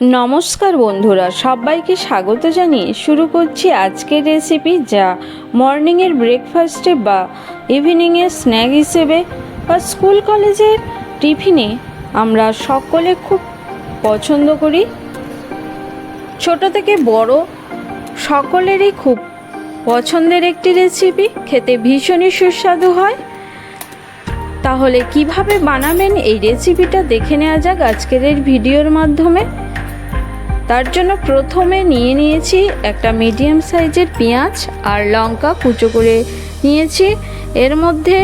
নমস্কার বন্ধুরা, সবাইকে স্বাগত জানিয়ে শুরু করছি আজকের রেসিপি যা মর্নিংয়ের ব্রেকফাস্টে বা ইভিনিংয়ের স্ন্যাক হিসেবে বা স্কুল কলেজের টিফিনে আমরা সকলে খুব পছন্দ করি। ছোট থেকে বড় সকলেরই খুব পছন্দের একটি রেসিপি খেতে ভীষণই সুস্বাদু হয়। তাহলে কীভাবে বানাবেন এই রেসিপিটা দেখে নেওয়া যাক আজকের এই ভিডিওর মাধ্যমে। তার জন্য প্রথমে নিয়ে নিয়েছি একটা মিডিয়াম সাইজের পেঁয়াজ আর লঙ্কা কুচো করে নিয়েছি। এর মধ্যে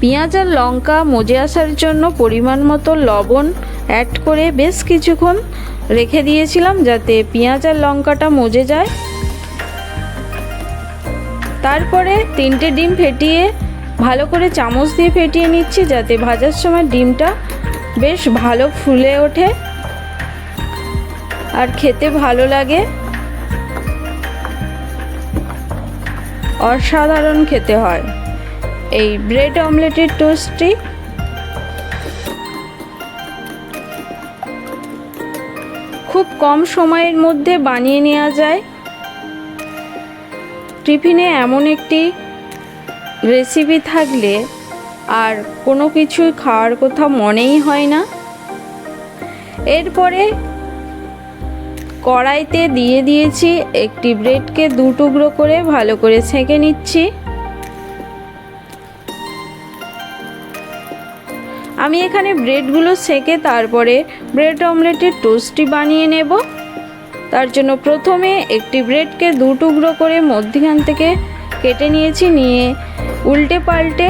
পেঁয়াজ আর লঙ্কা মজে আসার জন্য পরিমাণ মতো লবণ অ্যাড করে বেশ কিছুক্ষণ রেখে দিয়েছিলাম যাতে পেঁয়াজ আর লঙ্কাটা মজে যায়। তারপরে তিনটে ডিম ফেটিয়ে ভালো করে চামচ দিয়ে ফেটিয়ে নিচ্ছি যাতে ভাজার সময় ডিমটা বেশ ভালো ফুলে ওঠে। আর খেতে ভালো লাগে। অসাধারণ খেতে হয়। এই ব্রেড অমলেটের টোস্টটি। খুব কম সময়ের মধ্যে বানিয়ে নেওয়া যায়। টিফিনে এমন একটি রেসিপি থাকলে আর কোনো কিছু খাওয়ার কথা মনেই হয় না। এরপরে কড়াইতে দিয়ে দিয়েছি একটি ব্রেডকে দু টুকরো করে ভালো করে ছেঁকে নিচ্ছি। আমি এখানে ব্রেডগুলো সেঁকে তারপরে ব্রেড অমলেটের টোস্টটি বানিয়ে নেব। তার জন্য প্রথমে একটি ব্রেডকে দু টুকরো করে মধ্যখান থেকে কেটে নিয়েছি, নিয়ে উল্টে পাল্টে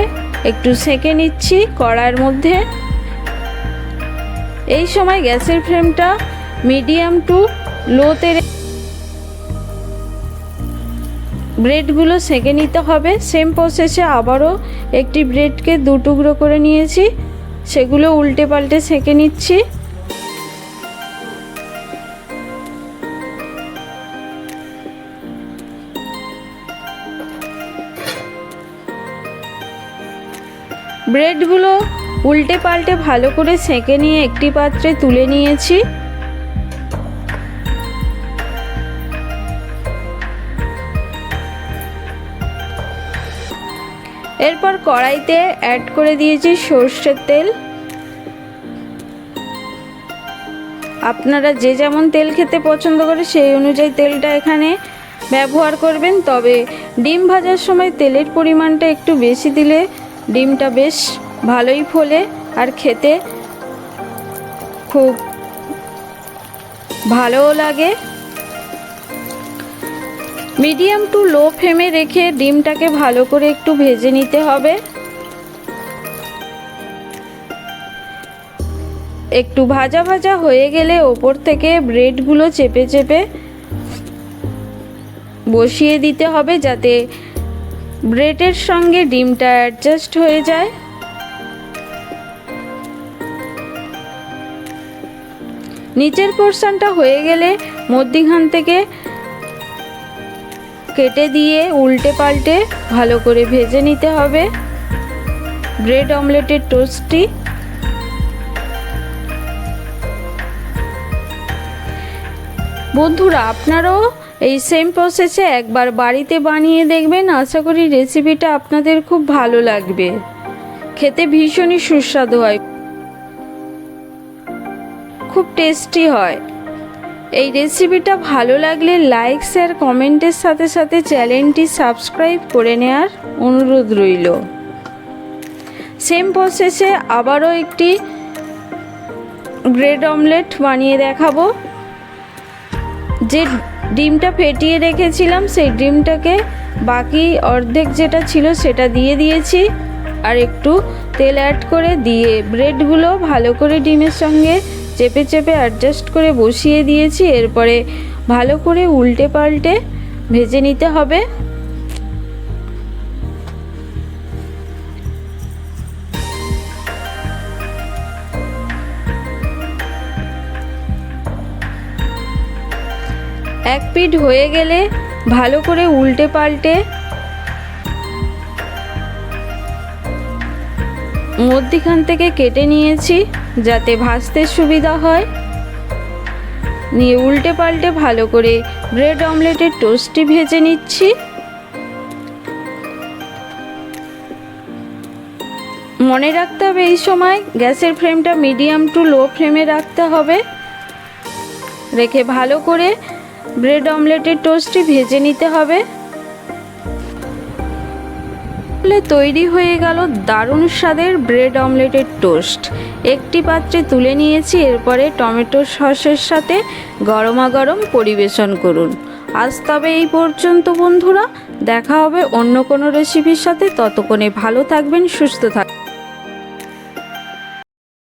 একটু সেঁকে নিচ্ছি কড়ার মধ্যে। এই সময় গ্যাসের ফ্লেমটা মিডিয়াম টু লোতে ব্রেডগুলো সেঁকে নিতে হবে। সেম প্রসেসে আবারও একটি ব্রেডকে দু টুকরো করে নিয়েছি। সেগুলো উল্টে পাল্টে সেঁকে নিচ্ছি। ব্রেডগুলো উল্টে পাল্টে ভালো করে সেঁকে নিয়ে একটি পাত্রে তুলে নিয়েছি। এরপর কড়াইতে অ্যাড করে দিয়েছি সর্ষের তেল। আপনারা যে যেমন তেল খেতে পছন্দ করে সেই অনুযায়ী তেলটা এখানে ব্যবহার করবেন। তবে ডিম ভাজার সময় তেলের পরিমাণটা একটু বেশি দিলে ডিমটা বেশ ভালোই ফোলে আর খেতে খুব ভালোও লাগে। মিডিয়াম টু লো ফ্লেমে রেখে ডিমটাকে ভালো করে একটু ভেজে নিতে হবে। একটু ভাজা ভাজা হয়ে গেলে ওপর থেকে ব্রেডগুলো চেপে চেপে বসিয়ে দিতে হবে যাতে ব্রেডের সঙ্গে ডিমটা অ্যাডজাস্ট হয়ে যায়। নিচের পোর্শনটা হয়ে গেলে মধ্যিখান থেকে কেটে দিয়ে উল্টে পাল্টে ভালো করে ভেজে নিতে হবে। ব্রেড অমলেটের টোস্টটি। বন্ধুরা, আপনারাও এই সেম প্রসেসে একবার বাড়িতে বানিয়ে দেখবেন। আশা করি রেসিপিটা আপনাদের খুব ভালো লাগবে। খেতে ভীষণই সুস্বাদু হয়। খুব টেস্টি হয়। এই রেসিপিটা ভালো লাগলে লাইক শেয়ার কমেন্টের সাথে সাথে চ্যানেলটি সাবস্ক্রাইব করে নেওয়ার অনুরোধ রইল। সেম প্রসেসে আবারও একটি ব্রেড অমলেট বানিয়ে দেখাবো। যে ডিমটা ফেটিয়ে রেখেছিলাম, সেই ডিমটাকে বাকি অর্ধেক যেটা ছিল সেটা দিয়ে দিয়েছি। আর একটু তেল অ্যাড করে দিয়ে ব্রেডগুলো ভালো করে ডিমের সঙ্গে চেপে চেপে অ্যাডজাস্ট করে বসিয়ে দিয়েছি, এরপরে ভালো করে উল্টে পাল্টে ভেজে নিতে হবে। এক পিঠ হয়ে গেলে ভালো করে উল্টে পাল্টে মধ্যিখান থেকে কেটে নিয়েছি। যাতে ভাজতে সুবিধা হয়। নিয়ে উল্টে পাল্টে ভালো করে ব্রেড অমলেটের টোস্টটি ভেজে নিচ্ছি। মনে রাখতে হবে এই সময় গ্যাসের ফ্লেমটা মিডিয়াম টু লো ফ্লেমে রাখতে হবে। রেখে ভালো করে ব্রেড অমলেটের টোস্টটি ভেজে নিতে হবে। তাহলে তৈরি হয়ে গেল দারুণ স্বাদের ব্রেড অমলেটের টোস্ট। একটি পাত্রে তুলে নিয়েছি, এরপরে টমেটো সসের সাথে গরমাগরম পরিবেশন করুন। আজ তবে এই পর্যন্ত, বন্ধুরা। দেখা হবে অন্য কোনো রেসিপির সাথে। ততক্ষণে ভালো থাকবেন, সুস্থ থাকবেন